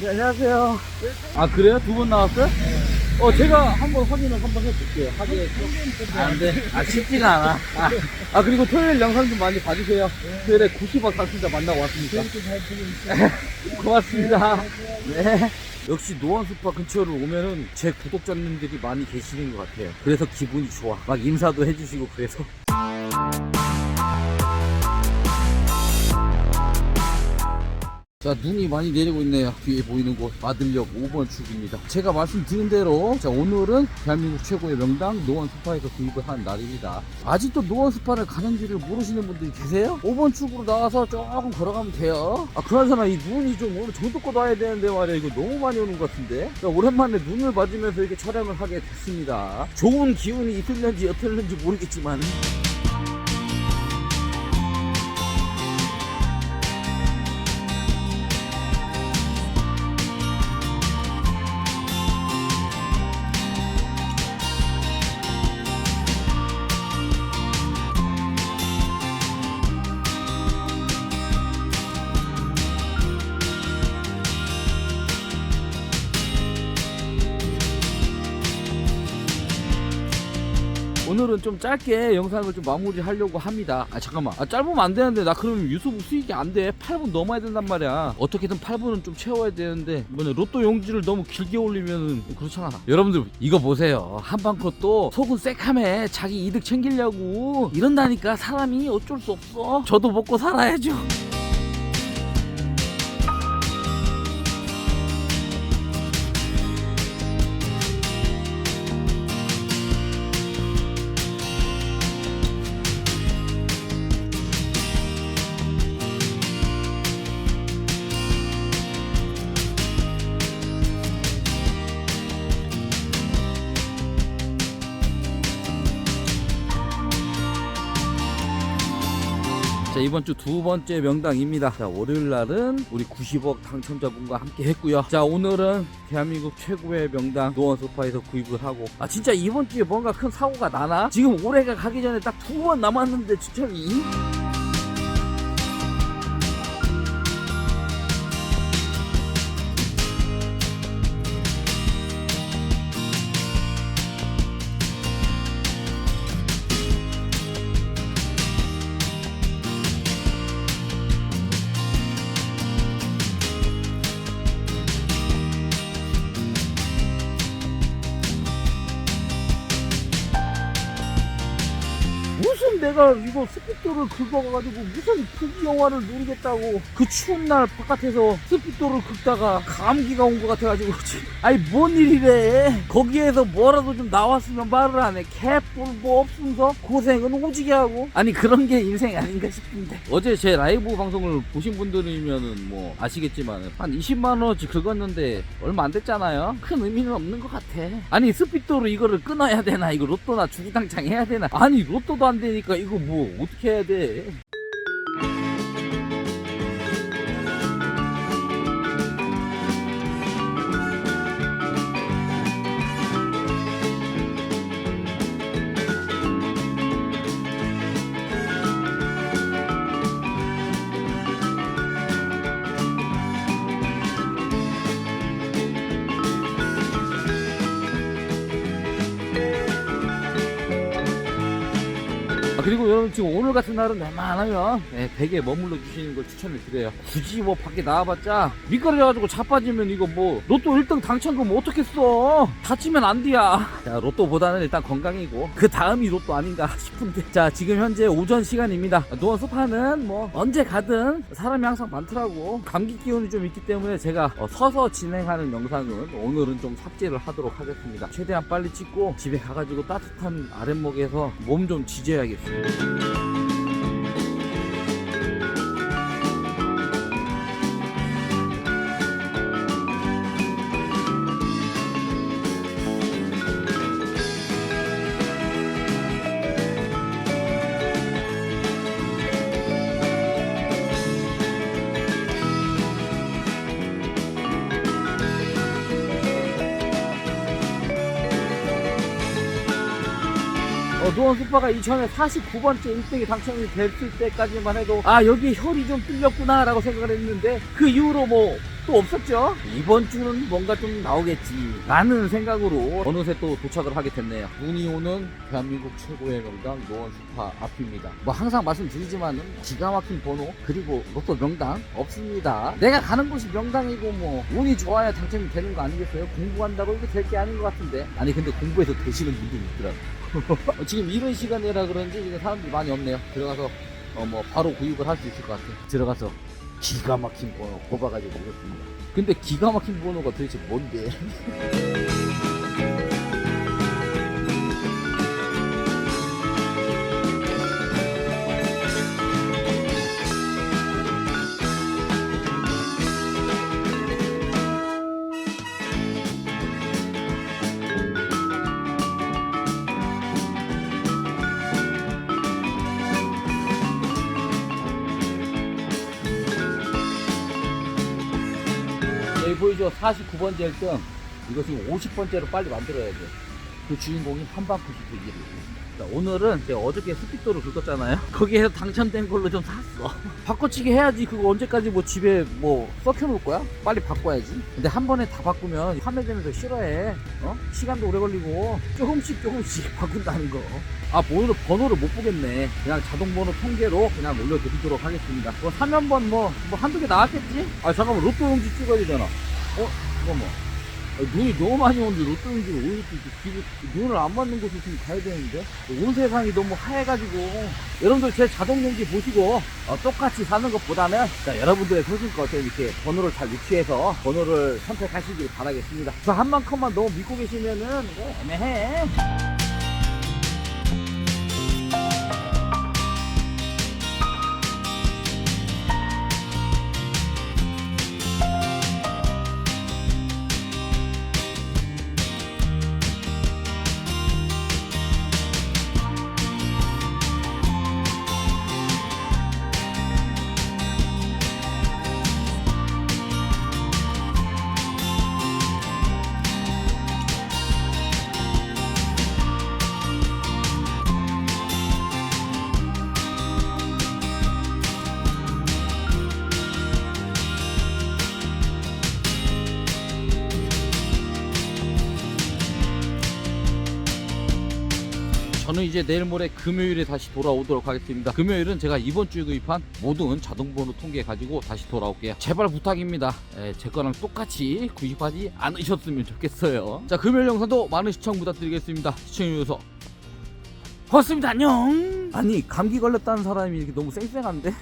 네, 안녕하세요. 아, 그래요? 두번 나왔어요? 어, 제가 한번 확인을 한번 해볼게요. 아, 안 돼. 아, 쉽지가 않아. 아, 아, 그리고 토요일 영상 좀 많이 봐주세요. 토요일에 90억 상승자 만나고 왔습니다. 고맙습니다. 네. 역시 노원스파 근처로 오면은 제 구독자님들이 많이 계시는 것 같아요. 그래서 기분이 좋아. 막 인사도 해주시고 그래서. 자 눈이 많이 내리고 있네요. 뒤에 보이는 곳 마들역 5번 출구입니다. 제가 말씀드린 대로 자 오늘은 대한민국 최고의 명당 노원 스파에서 구입을 한 날입니다. 아직도 노원 스파를 가는지를 모르시는 분들이 계세요? 5번 출구로 나와서 조금 걸어가면 돼요. 아 그나저나 이 눈이 좀 오늘 정도껏 와야 되는데 말이야 이거 너무 많이 오는 것 같은데. 자, 오랜만에 눈을 맞으면서 이렇게 촬영을 하게 됐습니다. 좋은 기운이 있을는지 어떨는지 모르겠지만 오늘은 좀 짧게 영상을 좀 마무리 하려고 합니다. 아, 잠깐만. 아, 짧으면 안 되는데, 나 그러면 유튜브 수익이 안 돼. 8분 넘어야 된단 말이야. 어떻게든 8분은 좀 채워야 되는데, 이번에 로또 용지를 너무 길게 올리면은 그렇잖아. 여러분들, 이거 보세요. 한방컷 또 속은 새카매. 자기 이득 챙기려고. 이런다니까 사람이 어쩔 수 없어. 저도 먹고 살아야죠. 자 이번 주 두 번째 명당입니다. 자 월요일 날은 우리 90억 당첨자분과 함께 했고요. 자 오늘은 대한민국 최고의 명당 노원 소파에서 구입을 하고 아 진짜 이번 주에 뭔가 큰 사고가 나나? 지금 올해가 가기 전에 딱 두 번 남았는데 추첨이 내가 이거 스피드를 긁어가지고 무슨 부기 영화를 누리겠다고 그 추운 날 바깥에서 스피드를 긁다가 감기가 온 것 같아가지고. 아니 뭔 일이래? 거기에서 뭐라도 좀 나왔으면 말을 안 해. 개뿔 뭐 없으면서 고생은 오지게 하고. 아니 그런 게 인생 아닌가 싶은데. 어제 제 라이브 방송을 보신 분들이면은 뭐 아시겠지만 한 20만원어치 긁었는데 얼마 안 됐잖아요. 큰 의미는 없는 것 같아. 아니 스피드로 이거를 끊어야 되나? 이거 로또나 주구당창 해야 되나? 아니 로또도 안 되니까 이거 뭐 어떻게 해야 돼 그리고 여러분 지금 오늘 같은 날은 웬만하면 네, 댁에 머물러 주시는 걸 추천을 드려요. 굳이 뭐 밖에 나와봤자 미끄러져가지고 자빠지면 이거 뭐 로또 1등 당첨금 뭐 어떻게 써? 다치면 안 돼야 자 로또보다는 일단 건강이고 그 다음이 로또 아닌가 싶은데. 자 지금 현재 오전 시간입니다. 노원 소파는 뭐 언제 가든 사람이 항상 많더라고. 감기 기운이 좀 있기 때문에 제가 어, 서서 진행하는 영상은 오늘은 좀 삭제를 하도록 하겠습니다. 최대한 빨리 찍고 집에 가가지고 따뜻한 아랫목에서 몸 좀 지져야겠어요 Música 어, 노원 슈퍼가 이전에 49번째 1등이 당첨이 됐을 때까지만 해도 아 여기 혈이 좀 뚫렸구나 라고 생각을 했는데 그 이후로 뭐 또 없었죠. 이번 주는 뭔가 좀 나오겠지. 라는 생각으로 어느새 또 도착을 하게 됐네요. 눈이 오는 대한민국 최고의 명당 노원 스파 앞입니다. 뭐 항상 말씀드리지만은 기가 막힌 번호 그리고 로또 명당 없습니다. 내가 가는 곳이 명당이고 뭐 운이 좋아야 당첨이 되는 거 아니겠어요? 공부한다고 이게 될 게 아닌 것 같은데. 아니 근데 공부해서 되시는 분들이 있더라고. 지금 이런 시간이라 그런지 사람들이 많이 없네요. 들어가서 어 뭐 바로 구입을 할 수 있을 것 같아요. 들어가서 기가 막힌 번호 뽑아가지고 오겠습니다. 근데 기가 막힌 번호가 도대체 뭔데? 보이죠? 49번째 1등. 이거 지금 50번째로 빨리 만들어야 돼. 그 주인공이 한방쿠시 대기를. 자, 오늘은 제가 어저께 스피도를 긁었잖아요. 거기에서 당첨된 걸로 좀 샀어. 바꿔치기 해야지. 그거 언제까지 뭐 집에 뭐 썩혀놓을 거야? 빨리 바꿔야지. 근데 한 번에 다 바꾸면 판매되면서 싫어해. 어? 시간도 오래 걸리고 조금씩 조금씩 바꾼다는 거. 아, 오늘은 번호를 못 보겠네. 그냥 자동 번호 통계로 그냥 올려드리도록 하겠습니다. 뭐, 3연번 뭐, 뭐, 한두 개 나왔겠지? 아, 잠깐만, 로또 용지 찍어야 되잖아. 어? 잠깐만. 아, 눈이 너무 많이 오는데 이렇게 길이, 눈을 안 맞는 곳에 지금 가야 되는데? 온 세상이 너무 하얘가지고. 여러분들 제 자동 용지 보시고, 어, 똑같이 사는 것보다는, 자, 여러분들의 소신껏 이렇게 번호를 잘 유치해서 번호를 선택하시길 바라겠습니다. 저한 만큼만 너무 믿고 계시면은, 이거 애매해. 저는 이제 내일 모레 금요일에 다시 돌아오도록 하겠습니다. 금요일은 제가 이번 주에 구입한 모든 자동번호 통계 가지고 다시 돌아올게요. 제발 부탁입니다. 에, 제 거랑 똑같이 구입하지 않으셨으면 좋겠어요. 자, 금요일 영상도 많은 시청 부탁드리겠습니다. 시청해주셔서 고맙습니다. 안녕. 아니 감기 걸렸다는 사람이 이렇게 너무 쌩쌩한데?